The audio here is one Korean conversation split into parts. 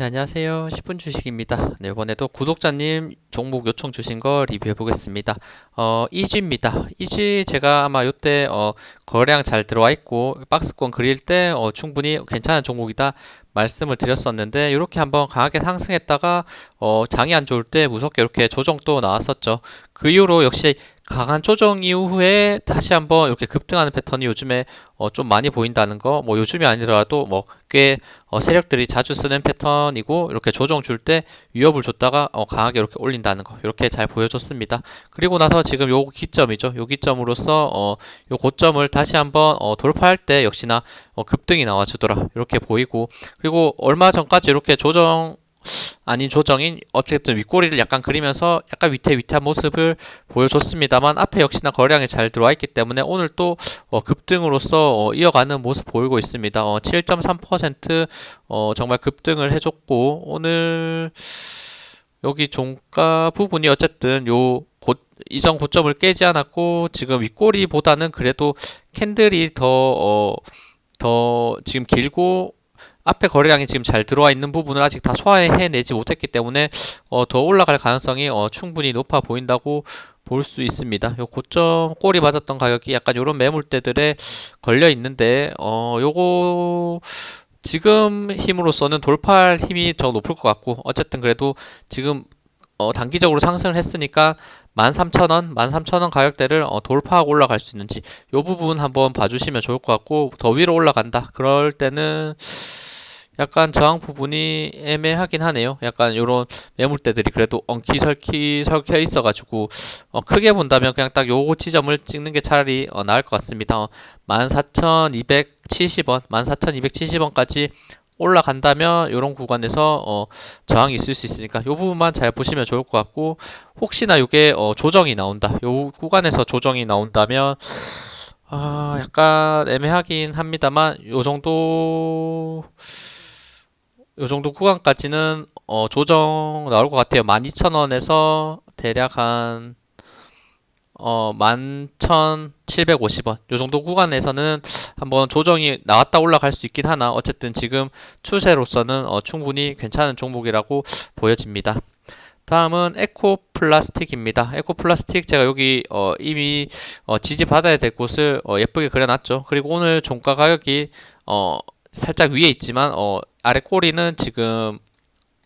네, 안녕하세요. 10분 주식입니다. 네, 이번에도 구독자님 종목 요청 주신 거 리뷰해 보겠습니다. 어, 이지입니다. 이지 제가 아마 요때 어, 거래량 잘 들어와 있고 박스권 그릴 때 어, 충분히 괜찮은 종목이다 말씀을 드렸었는데 이렇게 한번 강하게 상승했다가 어, 장이 안 좋을 때 무섭게 이렇게 조정 또 나왔었죠. 그 이후로 역시 강한 조정 이후에 다시 한번 이렇게 급등하는 패턴이 요즘에 어, 좀 많이 보인다는 거, 뭐 요즘이 아니더라도 뭐꽤 어, 세력들이 자주 쓰는 패턴이고 이렇게 조정 줄 때 위협을 줬다가 어, 강하게 이렇게 올린다는 거 이렇게 잘 보여줬습니다. 그리고 나서 지금 요 기점이죠. 요 기점으로서 어, 요 고점을 다시 한번 어, 돌파할 때 역시나 어, 급등이 나와주더라 이렇게 보이고 그리고 얼마 전까지 이렇게 조정 아닌 조정인 어쨌든 윗꼬리를 약간 그리면서 약간 위태위태한 모습을 보여줬습니다만 앞에 역시나 거래량이 잘 들어와 있기 때문에 오늘 또 어, 급등으로서 어, 이어가는 모습 보이고 있습니다. 어, 7.3% 어, 정말 급등을 해줬고 오늘 여기 종가 부분이 어쨌든 요 고, 이전 고점을 깨지 않았고 지금 윗꼬리보다는 그래도 캔들이 더 어, 더 지금 길고 앞에 거래량이 지금 잘 들어와 있는 부분을 아직 다 소화해내지 못했기 때문에 어, 더 올라갈 가능성이 어, 충분히 높아 보인다고 볼 수 있습니다. 요 고점 꼬리 맞았던 가격이 약간 요런 매물대들에 걸려 있는데 어 요거 지금 힘으로서는 돌파할 힘이 더 높을 것 같고 어쨌든 그래도 지금 어, 단기적으로 상승을 했으니까 13,000원, 13,000원 가격대를 어, 돌파하고 올라갈 수 있는지 요 부분 한번 봐주시면 좋을 것 같고 더 위로 올라간다. 그럴 때는 약간 저항 부분이 애매하긴 하네요. 약간 요런 매물대들이 그래도 엉키설키 설켜 있어가지고 어, 크게 본다면 그냥 딱 요거 지점을 찍는 게 차라리 어, 나을 것 같습니다. 어, 14,270원, 14,270원까지 올라간다면 이런 구간에서 어, 저항이 있을 수 있으니까 이 부분만 잘 보시면 좋을 것 같고 혹시나 이게 어, 조정이 나온다. 이 구간에서 조정이 나온다면 아, 약간 애매하긴 합니다만 요 정도 요 정도 구간까지는 어, 조정 나올 것 같아요. 12,000원에서 대략 한 어, 11,750원. 요 정도 구간에서는 한번 조정이 나왔다 올라갈 수 있긴 하나 어쨌든 지금 추세로서는 어, 충분히 괜찮은 종목이라고 보여집니다. 다음은 에코 플라스틱입니다. 에코 플라스틱 제가 여기 어, 이미 어, 지지 받아야 될 곳을 어, 예쁘게 그려놨죠. 그리고 오늘 종가 가격이 어, 살짝 위에 있지만 어, 아래 꼬리는 지금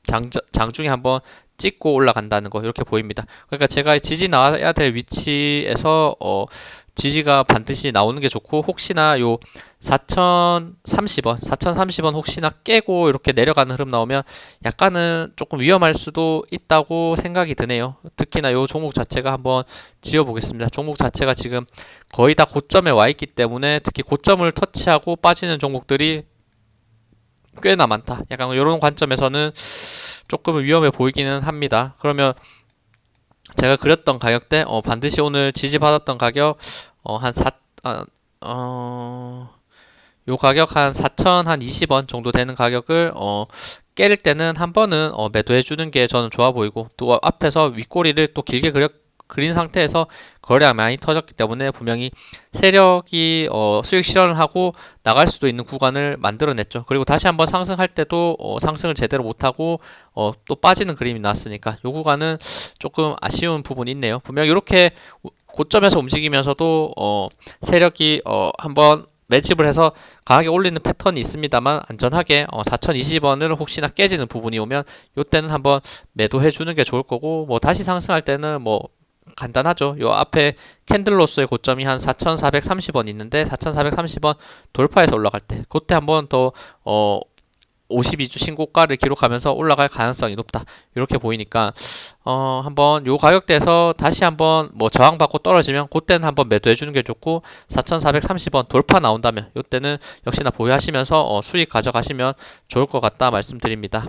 장, 장중에 한번 찍고 올라간다는 거 이렇게 보입니다. 그러니까 제가 지지 나와야 될 위치에서 어, 지지가 반드시 나오는 게 좋고 혹시나 요 4,030원, 4,030원 혹시나 깨고 이렇게 내려가는 흐름 나오면 약간은 조금 위험할 수도 있다고 생각이 드네요. 특히나 요 종목 자체가 한번 지어 보겠습니다. 종목 자체가 지금 거의 다 고점에 와 있기 때문에 특히 고점을 터치하고 빠지는 종목들이 꽤나 많다. 약간 이런 관점에서는 조금 위험해 보이기는 합니다. 그러면 제가 그렸던 가격대 어, 반드시 오늘 지지받았던 가격 어, 한 4, 아, 어, 요 가격 한 4천 한 20원 정도 되는 가격을 어, 깰 때는 한 번은 어, 매도해 주는 게 저는 좋아 보이고 또 앞에서 윗꼬리를 또 길게 그렸 그린 상태에서 거래가 많이 터졌기 때문에 분명히 세력이 어, 수익 실현을 하고 나갈 수도 있는 구간을 만들어냈죠. 그리고 다시 한번 상승할 때도 어, 상승을 제대로 못하고 어, 또 빠지는 그림이 나왔으니까 이 구간은 조금 아쉬운 부분이 있네요. 분명 이렇게 고점에서 움직이면서도 어, 세력이 어, 한번 매집을 해서 강하게 올리는 패턴이 있습니다만 안전하게 어, 4,020원을 혹시나 깨지는 부분이 오면 이때는 한번 매도해 주는 게 좋을 거고 뭐 다시 상승할 때는 뭐 간단하죠. 요 앞에 캔들로서의 고점이 한 4,430원 있는데 4,430원 돌파해서 올라갈 때 그때 한번 더 어, 52주 신고가를 기록하면서 올라갈 가능성이 높다. 이렇게 보이니까 어 한번 요 가격대에서 다시 한번 뭐 저항받고 떨어지면 그때는 한번 매도해 주는 게 좋고 4,430원 돌파 나온다면 요때는 역시나 보유하시면서 어 수익 가져가시면 좋을 것 같다 말씀드립니다.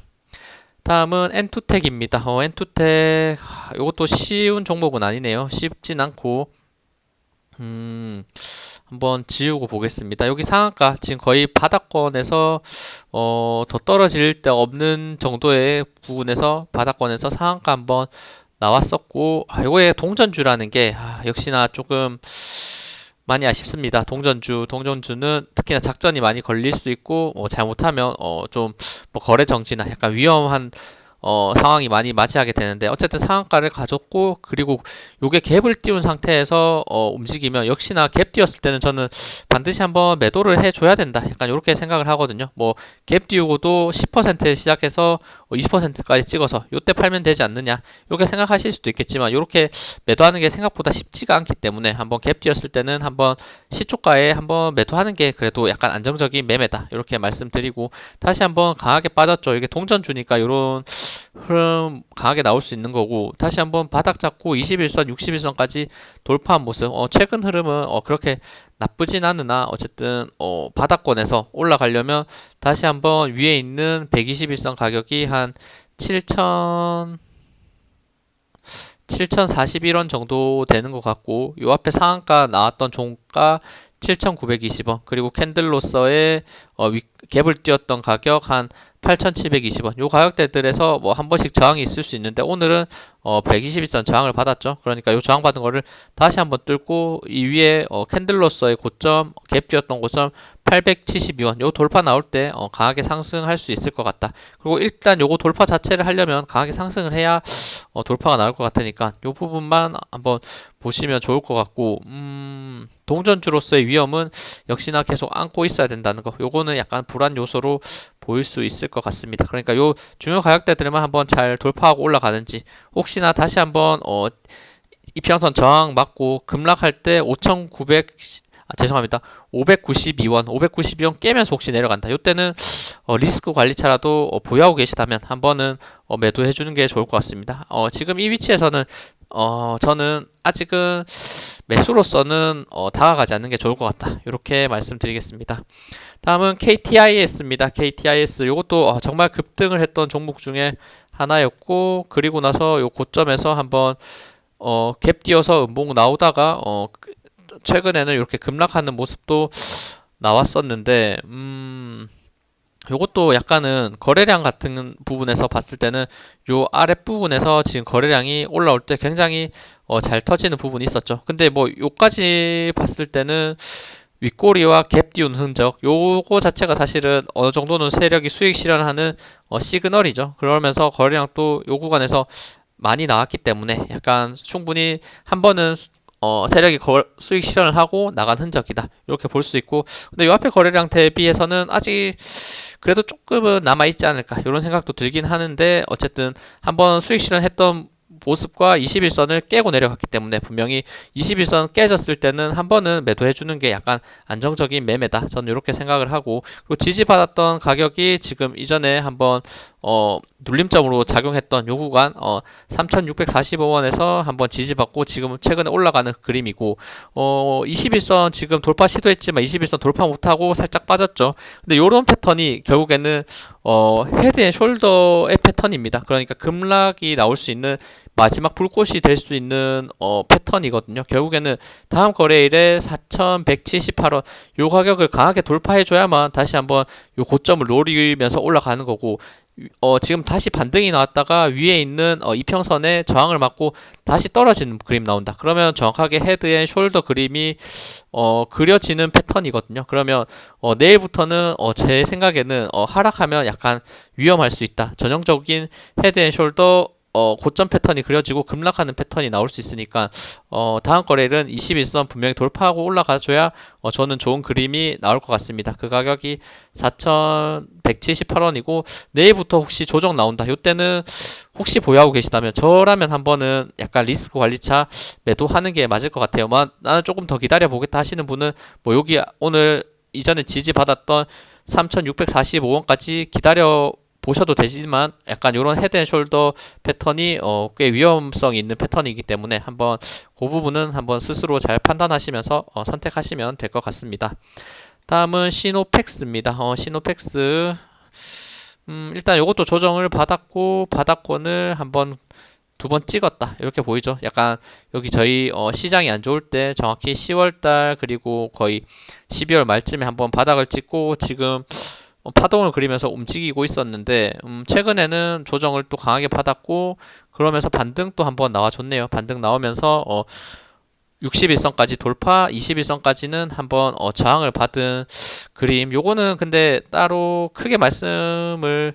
다음은 엔투텍입니다. 어, 엔투텍 이것도 쉬운 종목은 아니네요. 쉽진 않고 음, 한번 지우고 보겠습니다. 여기 상한가 지금 거의 바닥권에서 어, 더 떨어질 데 없는 정도의 부분에서 바닥권에서 상한가 한번 나왔었고 아, 이거의 동전주라는 게 아, 역시나 조금 많이 아쉽습니다. 동전주, 동전주는 특히나 작전이 많이 걸릴 수 있고 어, 잘못하면 어, 좀 뭐 거래 정지나 약간 위험한 어, 상황이 많이 맞이하게 되는데 어쨌든 상한가를 가졌고 그리고 요게 갭을 띄운 상태에서 어, 움직이면 역시나 갭 띄웠을 때는 저는 반드시 한번 매도를 해줘야 된다. 약간 이렇게 생각을 하거든요. 뭐 갭 띄우고도 10% 시작해서 20%까지 찍어서 요때 팔면 되지 않느냐 이렇게 생각하실 수도 있겠지만 이렇게 매도하는 게 생각보다 쉽지가 않기 때문에 한번 갭 띄었을 때는 한번 시초가에 한번 매도하는 게 그래도 약간 안정적인 매매다 이렇게 말씀드리고 다시 한번 강하게 빠졌죠. 이게 동전 주니까 이런 흐름 강하게 나올 수 있는 거고 다시 한번 바닥 잡고 21선, 61선까지 돌파한 모습. 어, 최근 흐름은 어, 그렇게 나쁘진 않으나 어쨌든 어, 바닥권에서 올라가려면 다시 한번 위에 있는 121선 가격이 한 7천 7,041원 정도 되는 것 같고 요 앞에 상한가 나왔던 종가 7,920원 그리고 캔들로서의 어, 위, 갭을 띄웠던 가격 한 8,720원. 요 가격대들에서 뭐 한 번씩 저항이 있을 수 있는데 오늘은 어 121선 저항을 받았죠. 그러니까 요 저항 받은 거를 다시 한번 뚫고 이 위에 어 캔들로서의 고점 갭 뛰었던 고점 872원 요 돌파 나올 때 어, 강하게 상승할 수 있을 것 같다. 그리고 일단 요거 돌파 자체를 하려면 강하게 상승을 해야 어, 돌파가 나올 것 같으니까 요 부분만 한번 보시면 좋을 것 같고 음, 동전주로서의 위험은 역시나 계속 안고 있어야 된다는 거. 요거는 약간 불안 요소로 보일 수 있을 것 같습니다. 그러니까 요 중요 가격대들만 한번 잘 돌파하고 올라가는지 혹시나 다시 한번 어 이평선 저항 맞고 급락할 때 5,900 아, 죄송합니다. 592원, 592원 깨면서 혹시 내려간다. 이때는 어, 리스크 관리차라도 어, 보유하고 계시다면 한 번은 어, 매도해 주는 게 좋을 것 같습니다. 어, 지금 이 위치에서는 어, 저는 아직은 매수로서는 어, 다가가지 않는 게 좋을 것 같다. 이렇게 말씀드리겠습니다. 다음은 KTIS입니다. KTIS 이것도 어, 정말 급등을 했던 종목 중에 하나였고 그리고 나서 요 고점에서 한번 어, 갭 띄어서 음봉 나오다가 어, 최근에는 이렇게 급락하는 모습도 나왔었는데 음 요것도 약간은 거래량 같은 부분에서 봤을 때는 요 아랫부분에서 지금 거래량이 올라올 때 굉장히 어, 잘 터지는 부분이 있었죠. 근데 뭐 요까지 봤을 때는 윗꼬리와 갭 띄운 흔적 요거 자체가 사실은 어느 정도는 세력이 수익 실현하는 어, 시그널이죠. 그러면서 거래량 또 요 구간에서 많이 나왔기 때문에 약간 충분히 한 번은 어, 세력이 거, 수익 실현을 하고 나간 흔적이다. 이렇게 볼 수 있고 근데 요 앞에 거래량 대비해서는 아직 그래도 조금은 남아 있지 않을까 이런 생각도 들긴 하는데 어쨌든 한번 수익 실현했던 모습과 21선을 깨고 내려갔기 때문에 분명히 21선 깨졌을 때는 한 번은 매도해 주는 게 약간 안정적인 매매다. 저는 이렇게 생각을 하고 그리고 지지받았던 가격이 지금 이전에 한번 어 눌림점으로 작용했던 요 구간 어 3,645원에서 한번 지지받고 지금 최근에 올라가는 그림이고 어 21선 지금 돌파 시도했지만 21선 돌파 못하고 살짝 빠졌죠. 근데 요런 패턴이 결국에는 어 헤드 앤 숄더의 패턴입니다. 그러니까 급락이 나올 수 있는 마지막 불꽃이 될 수 있는 어, 패턴이거든요. 결국에는 다음 거래일에 4,178원 요 가격을 강하게 돌파해 줘야만 다시 한번 요 고점을 노리면서 올라가는 거고 어, 지금 다시 반등이 나왔다가 위에 있는 어, 이평선에 저항을 맞고 다시 떨어지는 그림 나온다. 그러면 정확하게 헤드 앤 숄더 그림이 어, 그려지는 패턴이거든요. 그러면 어, 내일부터는 어, 제 생각에는 어, 하락하면 약간 위험할 수 있다. 전형적인 헤드 앤 숄더 어, 고점 패턴이 그려지고 급락하는 패턴이 나올 수 있으니까 어, 다음 거래일은 21선 분명히 돌파하고 올라가줘야 어, 저는 좋은 그림이 나올 것 같습니다. 그 가격이 4,178원이고 내일부터 혹시 조정 나온다. 이때는 혹시 보유하고 계시다면 저라면 한번은 약간 리스크 관리차 매도하는 게 맞을 것 같아요. 뭐, 나는 조금 더 기다려 보겠다 하시는 분은 뭐 여기 오늘 이전에 지지 받았던 3,645원까지 기다려 보셔도 되지만 약간 이런 헤드 앤 숄더 패턴이 어, 꽤 위험성이 있는 패턴이기 때문에 한번 그 부분은 한번 스스로 잘 판단하시면서 어, 선택하시면 될 것 같습니다. 다음은 시노팩스입니다. 어, 시노팩스 음, 일단 이것도 조정을 받았고 바닥권을 한번 두 번 찍었다 이렇게 보이죠 약간 여기 저희 어, 시장이 안 좋을 때 정확히 10월달 그리고 거의 12월 말쯤에 한번 바닥을 찍고 지금 어, 파동을 그리면서 움직이고 있었는데 음, 최근에는 조정을 또 강하게 받았고 그러면서 반등 또 한번 나와줬네요. 반등 나오면서 어, 61선까지 돌파, 21선까지는 한번 어, 저항을 받은 그림. 요거는 근데 따로 크게 말씀을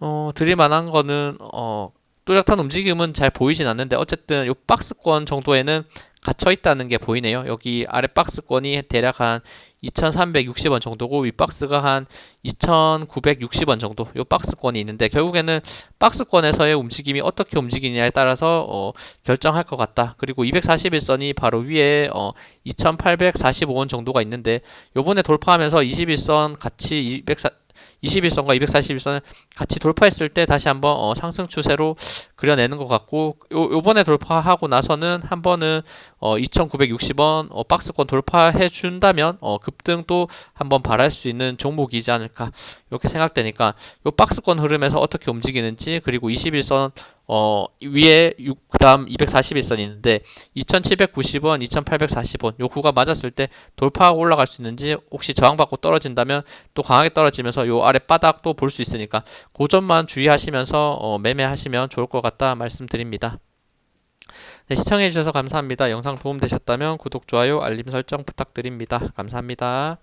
어, 드릴 만한 거는 어, 뚜렷한 움직임은 잘 보이진 않는데 어쨌든 요 박스권 정도에는 갇혀 있다는 게 보이네요. 여기 아래 박스권이 대략 한 2,360원 정도고 위 박스가 한 2,960원 정도 요 박스권이 있는데 결국에는 박스권에서의 움직임이 어떻게 움직이냐에 따라서 어, 결정할 것 같다. 그리고 241선이 바로 위에 어, 2,845원 정도가 있는데 요번에 돌파하면서 21선 같이 204 21선과 241선을 같이 돌파했을 때 다시 한번 어, 상승 추세로 그려내는 것 같고 요, 요번에 돌파하고 나서는 한 번은 어, 2,960원 어, 박스권 돌파해 준다면 어, 급등도 한번 바랄 수 있는 종목이지 않을까 이렇게 생각되니까 요 박스권 흐름에서 어떻게 움직이는지 그리고 21선 어, 위에 6, 그 다음 241선이 있는데 2,790원, 2,840원 요 구간 맞았을 때 돌파하고 올라갈 수 있는지 혹시 저항받고 떨어진다면 또 강하게 떨어지면서 요 아래 바닥도 볼 수 있으니까 그 점만 주의하시면서 어, 매매하시면 좋을 것 같다 말씀드립니다. 네, 시청해주셔서 감사합니다. 영상 도움되셨다면 구독, 좋아요, 알림 설정 부탁드립니다. 감사합니다.